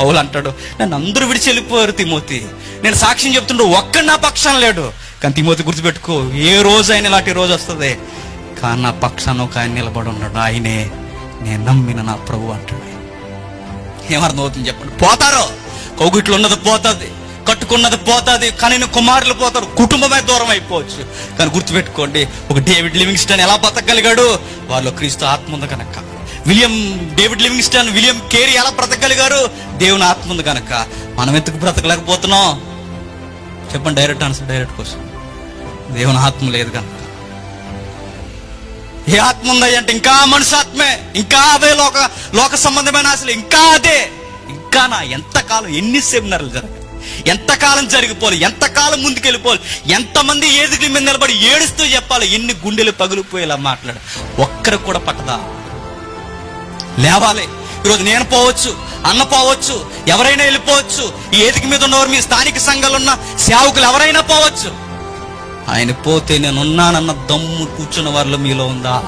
పౌలు అంటాడు నన్ను అందరూ విడిచి వెళ్ళిపోయారు తిమోతి. నేను సాక్ష్యం చెప్తుంటే ఒక్కడు నా పక్షం లేడు. కానీ తిమోతి గుర్తుపెట్టుకో ఏ రోజు అయినా ఇలాంటి రోజు వస్తుంది. కానీ నా పక్షాన ఒక ఆయన నిలబడి ఉన్నాడు. ఆయనే నేను నమ్మిన నా ప్రభు అంటాడు ఏమర్థం అవుతుంది చెప్పండి? పోతారు. కొగుట్లు ఉన్నది పోతుంది. కట్టుకున్నది పోతుంది. కానీ కుమారులు పోతారు. కుటుంబమే దూరం అయిపోవచ్చు. కానీ గుర్తుపెట్టుకోండి ఒక డేవిడ్ లివింగ్స్టన్ ఎలా బతకగలిగాడు? వాళ్ళు క్రీస్తు ఆత్మ ఉంది కనుక. William David Livingstone William Carey ఎలా బ్రతకగలిగారు? దేవుని ఆత్మ ఉంది కనుక మనం ఎందుకు బ్రతకలేకపోతున్నాం? చెప్పండి డైరెక్ట్ ఆన్సర్ డైరెక్ట్ కోసం దేవుని ఆత్మ లేదు కనుక ఏ ఆత్మ ఉందంటే ఇంకా మనుషాత్మే ఇంకా అదే లోక లోక సంబంధమైన అసలు ఇంకా అదే. ఇంకా నా ఎంతకాలం ఎన్ని సెమినార్లు జరగాలి? ఎంతకాలం జరిగిపోవాలి? ఎంతకాలం ముందుకెళ్ళిపోవాలి? ఎంతమంది ఏదికి మీద నిలబడి ఏడుస్తూ చెప్పాలి? ఎన్ని గుండెలు పగిలిపోయేలా మాట్లాడు ఒక్కరు కూడా పట్టదా? లేవాలి. ఈరోజు నేను పోవచ్చు అన్న పోవచ్చు ఎవరైనా వెళ్ళిపోవచ్చు. ఈ ఏదికి మీద ఉన్నవారు మీ స్థానిక సంఘాలు ఉన్న సేవకులు ఎవరైనా పోవచ్చు. ఆయన పోతే నేనున్నానన్న దమ్ము కూర్చున్న వారిలో మీలో ఉందా?